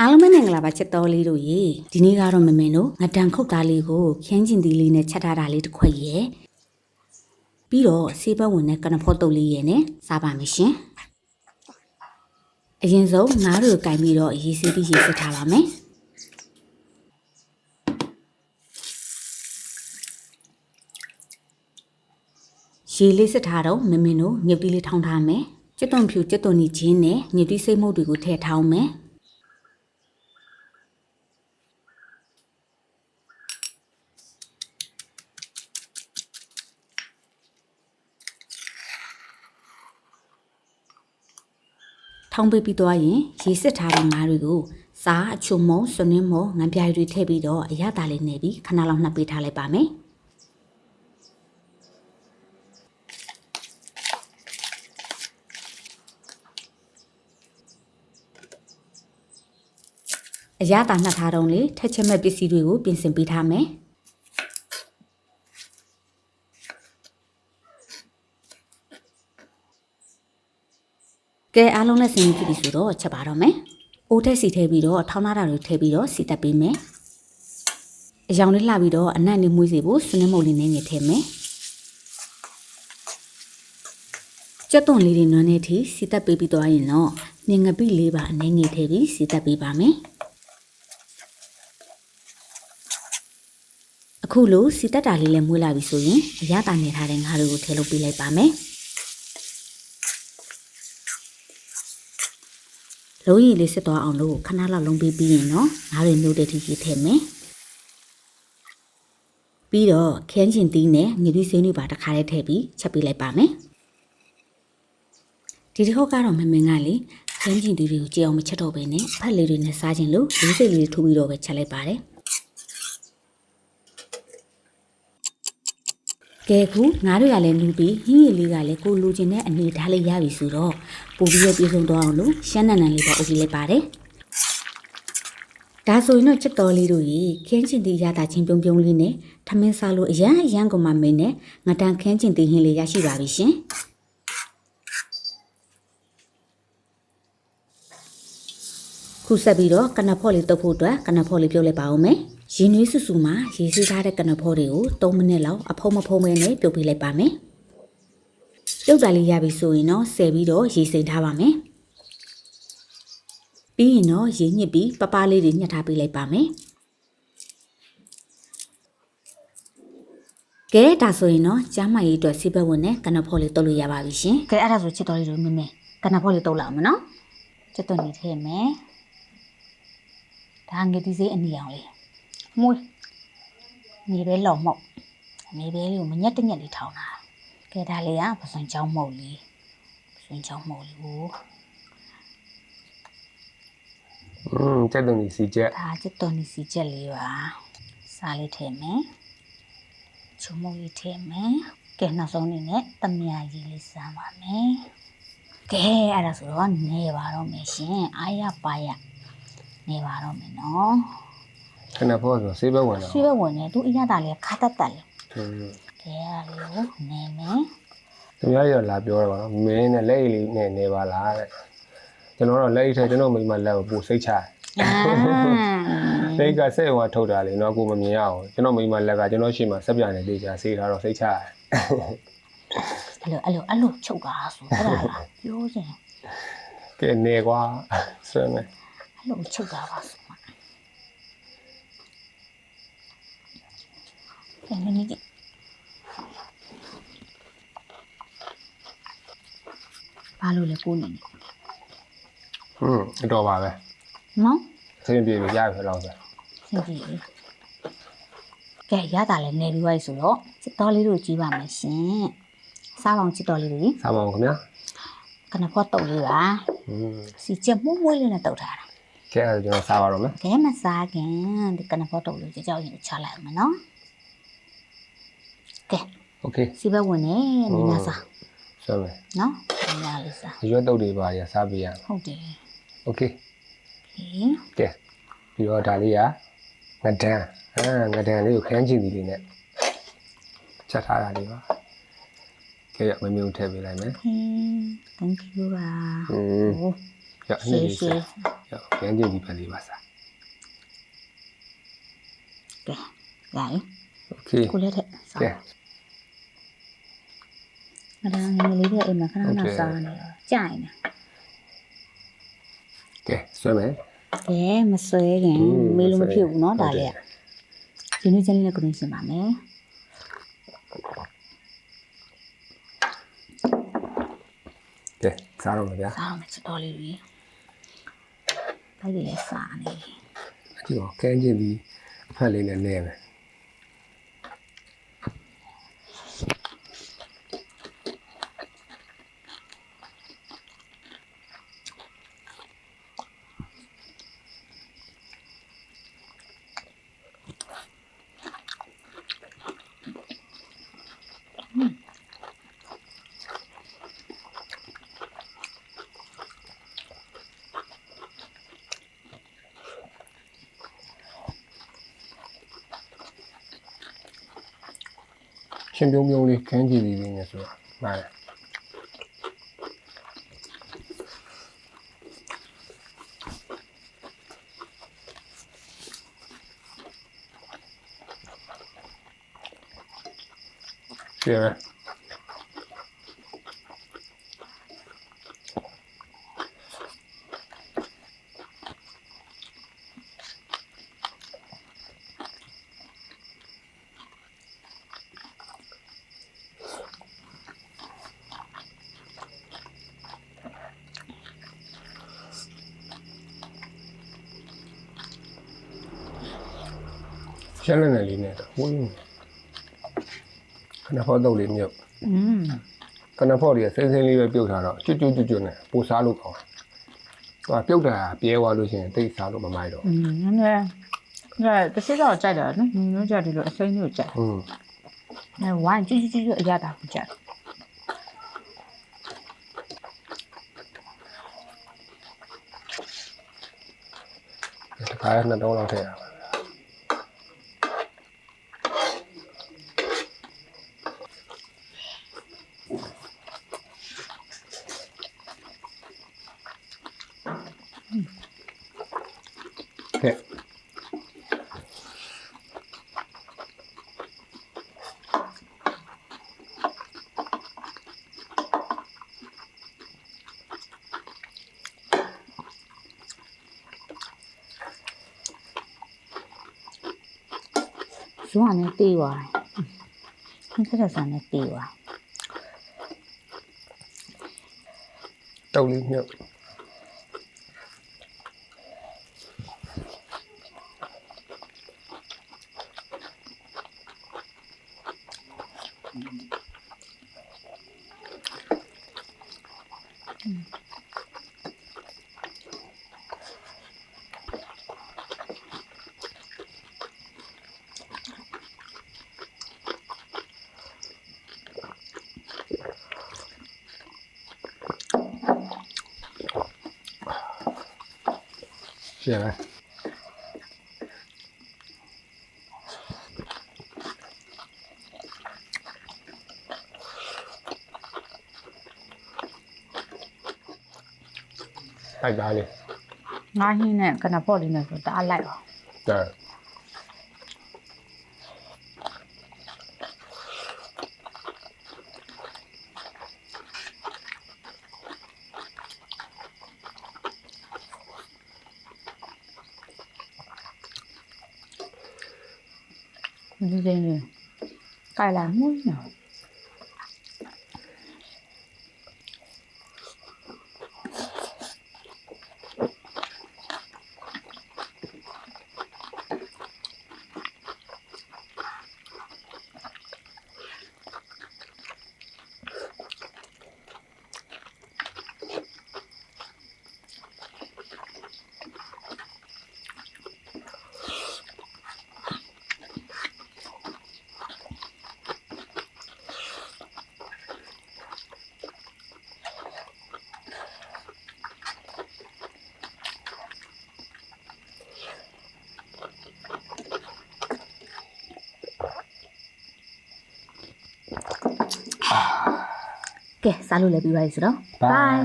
အားလုံးပဲမင်္ဂလာပါချက်တော်လေးတို့ရေဒီနေ့ကတော့မမင်တို့ငတန်ခုတ်သားလေးကိုခင်းကျင်သီးလေးနဲ့ချက်ထားတာလေးတစ်ခွက်ရယ်ပြီးတော့ဆေးဘက်ဝင်တဲ့ကနဖော့တုပ်လေးရယ်နဲ့စားပါမယ်ရှင်အရင်ဆုံးငါးတို့ကိုင်ပြီးတော့ရေးစီးပြီးရေးစစ်ထားပါမယ်ရေလေးစစ်ထားတော့မမင်တို့မြုပ်တီးလေးထောင်းထားမယ်ကျွတ်သွန်ဖြူကျွတ်သွန်နီချင်းနဲ့မြုပ်တီးစိတ်မုတ်တွေကိုထည့်ထောင်းမယ် ထောင်းပေးပြီးသွားရင်ရေစစ်ထားတဲ့ငါးတွေကိုစားအချုံမုံဆွနင်းမုံငံပြားတွေထည့်ပြီးတော့အရသာလေးနေပြီးခဏလောက်နှပ်ပေးထားလိုက်ပါမယ်အရသာနှပ်ထားတော့လေထက်ချက်မဲ့ပစ္စည်းတွေကိုပြင်ဆင်ပေးထားမယ် ကဲအားလုံးလည်းစင်ပြီပြီဆိုတော့ချက်ပါတော့မယ်အိုးထက်စီထည့်ပြီးတော့ထောင်းထားတာတွေထည့်ပြီးတော့စီတက်ပေးမယ်အယောင်လေးလှပြီးတော့အနံ့လေးမွေးစေဖို့စနစ်မုတ်လေးနဲ့ညှစ်ထည့်မယ်ကြက်သွန်လေးတွေနွမ်းနေထိစီတက်ပေးပြီးသွားရင်တော့ငငပိလေးပါအနေငယ်ထည့်ပြီးစီတက်ပေးပါမယ်အခုလိုစီတက်တာလေးလည်းမွေးလာပြီဆိုရင်အရသာနေထားတဲ့ငါးတွေကိုထည့်လို့ပေးလိုက်ပါမယ် လုံးရည်လေးစစ်သွားအောင်လို့ခဏလောက်လုံးပေးပြီးရင်တော့ငါးတွေမျိုးတဲ့ထိကြီးထည့်မယ်ပြီးတော့ခင်းချင်သီးနဲ့ငွေသီးစိမ်းတွေပါတစ်ခါလေးထည့်ပြီးချက်ပေးလိုက်ပါမယ်ဒီတစ်ခေါက်ကတော့မမင်ကလေခင်းချင်သီးတွေကိုကြည့်အောင်မချက်တော့ဘဲနဲ့ဖက်လေးတွေနဲ့စားခြင်းလို့လေးစိတ်လေးထိုးပြီးတော့ပဲချက်လိုက်ပါတယ် ကဲခုငါးတွေကလည်းလူပြီးဟင်းရည်လေးကလည်းကိုလူချင်တဲ့အနေထားလေးရပြီဆိုတော့ပို့ပြီးရပြေဆုံးသွားအောင်လို့ရှမ်းနန်နန်လေးပါအုပ်ပြီးလိုက်ပါတယ်ဒါဆိုရင်တော့ချက်တော်လေးတို့ရေခင်းချင်တဲ့ရတာချင်းပြုံးပြုံးလေးနဲ့ထမင်းစားလို့အရန်အရန်ကိုမှမင်းနဲ့ငတန်ခင်းချင်တဲ့ဟင်းလေးရရှိပါပြီရှင် ခုဆက်ပြီးတော့ကနဖော့လေးတုပ်ဖို့အတွက်ကနဖော့လေးပြုတ်လိုက်ပါဦးမယ်။ရင်နွေးဆူဆူမှာရေစီးထားတဲ့ကနဖော့တွေကို3မိနစ်လောက်အဖုံးမဖုံးမဲနဲ့ပြုတ်ပေးလိုက်ပါမယ်။ပြုတ်တာလေးရပြီဆိုရင်တော့ဆယ်ပြီးတော့ရေစိမ်ထားပါမယ်။ပြီးရင်တော့ရေညစ်ပြီးပပလေးတွေညှက်ထားပေးလိုက်ပါမယ်။ကဲဒါဆိုရင်တော့ကျမ်းမာရေးအတွက်စိပတ်ဝင်နဲ့ကနဖော့လေးတုပ်လို့ရပါပြီရှင်။ကဲအဲ့ဒါဆိုချစ်တော်လေးတို့မင်းမင်းကနဖော့လေးတုပ်လောက်မနော်။ချစ်တော်နေထည့်မယ်။ ဒါငယ်ဒီစေးအနီအောင်လေး။မွေးနေပဲလော်မော့နေပဲလေးကိုမညက်တညက်လေးထောင်းတာ။ကဲဒါလေးကပစွန်ချောင်းမုတ်လေးပစွန်ချောင်းမုတ်လေးကိုอืมကြက်သွန်ကြီးစီကြက်ဒါချစ်တော်နေစီချက်လေးပါ။စားလေးထည့်မယ်။ချုံမုတ်လေးထည့်မယ်။ကဲနောက်ဆုံးအနေနဲ့တမယာကြီးလေးစားပါမယ်။ကဲအဲ့ဒါဆိုတော့နေပါတော့မယ်ရှင်။အားရပါရ နေပါတော့မယ်နော်ခဏဖို့ဆိုဆေးဘက်ဝင်။တော့ဆွေးဘဝင်နေသူအရသာလေးခါတက်တက်လေးอืม။ကဲအဲ့ဒါလေးကိုနေမယ်သူများကြီးတော့လာပြောတော့ဗောနော်မင်းနဲ့လက်အိတ်လေးနဲ့နေပါလားတဲ့ကျွန်တော်တော့လက်အိတ်ထဲကျွန်တော်မိမလက်ကိုပို့စိတ်ချတယ်။အာစိတ်ကစိတ်ဝါထုတ်တာလေနော်ကိုမမြင်ရအောင်ကျွန်တော်မိမလက်ကကျွန်တော်ရှေ့မှာဆက်ပြနေသေးချာဆေးထားတော့စိတ်ချတယ်အဲ့လိုအဲ့လိုအဲ့လိုချုပ်တာဆိုအဲ့ဒါလားပြောရင်ကဲနေကွာဆွဲမယ်အဲ့ လို့ချုပ်တာပါဆိုမှာ။အဲ့နည်းနည်းဘာလို့လဲကိုနေနေ။ဟွန်းအတော်ပါပဲ။နော်။သင်ပြေလို့ရပြီလောက်ဆို။သင်ပြေ။ကဲရတာလဲနေပြီးွားပြီဆိုတော့စစ်တော်လေးတို့ကြည့်ပါမယ်ရှင်။စားပေါင်စစ်တော်လေးတွေ။စားပေါင်ခင်ဗျာ။ကနဖော့တုတ်လေးပါ။စီချက်မွေ့မွေ့လေးနဲ့တုတ်ထားတာ ကဲအဲ့ဒါကျွန်တော်စားပါတော့မယ် ကဲမစားခင်ဒီကနဖော့တုပ်လေးကြောက်ရင်ချလိုက်အောင်မယ်နော်ကဲ โอเค စီဘက်ဝင်နေနေနာစား ဆွဲမယ် နော်နေနာလေးစား ရွက်တုပ်တွေပါရစားပေးရမယ် ဟုတ်တယ် โอเค ဟင် ကဲပြီးတော့ဒါလေးကငဒန်အာငဒန်လေးကိုခန်းချင်စီလေးနဲ့ချက်ထားတာလေးပါကဲမမေကိုထည့်ပေးလိုက်မယ် ဟင် thank you ပါ อืม ဟို ရအနှစ်လေးစားရခန်းကျင်ဒီဖက်လေးပါစား ကဲရရင် โอเค ကိုလည်းထက်စား ကဲ အဲ့ဒါငယ်လေးတဲ့အိမ်မှာခဏခဏစားနေတော့ကြာရင် ကဲဆွဲမယ် ကဲမဆွဲခင်မေးလို့မဖြစ်ဘူးเนาะဒါလေးကရင်းနှီးချင်းလေးနဲ့ကိုရင်းရှင်းပါမယ် ကဲစားတော့မယ်ဗျာ စားတော့မယ်ချစ်တော်လေးတွေ တိုက်လေးလည်းစားနေပြီဒီတော့ခန်းကျင်ဒီအဖက်လေးနဲ့လဲမယ် ရှင်ပြုံးပြုံးလေးခန်းကျင်ဒီလေးနဲ့ဆိုတာမှားတယ်ကျေရယ် ရှမ်းလက်နယ်လေးနဲ့တော့ဝင်းခဏဖောက်တော့လေးမြုပ် อืม ခဏဖောက်လေးကစိမ့်စိမ့်လေးပဲပြုတ်ထားတော့ကျွတ်ကျွတ်ကျွတ်ကျွတ်နဲ့ပူစားလို့ကောင်းတယ်သူကပြုတ်တာပြဲသွားလို့ရှိရင်တိတ်စားလို့မမိုက်တော့ อืมနည်းနည်းဒါတစ်စိတော့ကြိုက်တာနော်နင်းတို့ကြတယ်လို့အစိမ်းမျိုးကြိုက် อืม အဲဝိုင်းကျွတ်ကျွတ်ကျွတ်အရတာကိုကြိုက် တခါရနှစ်တောင်းလောက်ထည့်ရပါ ကဲဇွမ်းနဲ့တေးသွားတယ်ခင်းဆက်ဆန်နဲ့တေးသွားတုပ်လေးမြုပ် ရှင်း လားအဲ့ဒါလေးငါးဟင်းနဲ့ကနဖော့လေးနဲ့ဆိုတအားလိုက်အောင်ဒါဒီစိမ်းလေးကြိုက်လိုက်မှုနော် ကဲစားလို့လည်းပြီးပါပြီဆိုတော့ bye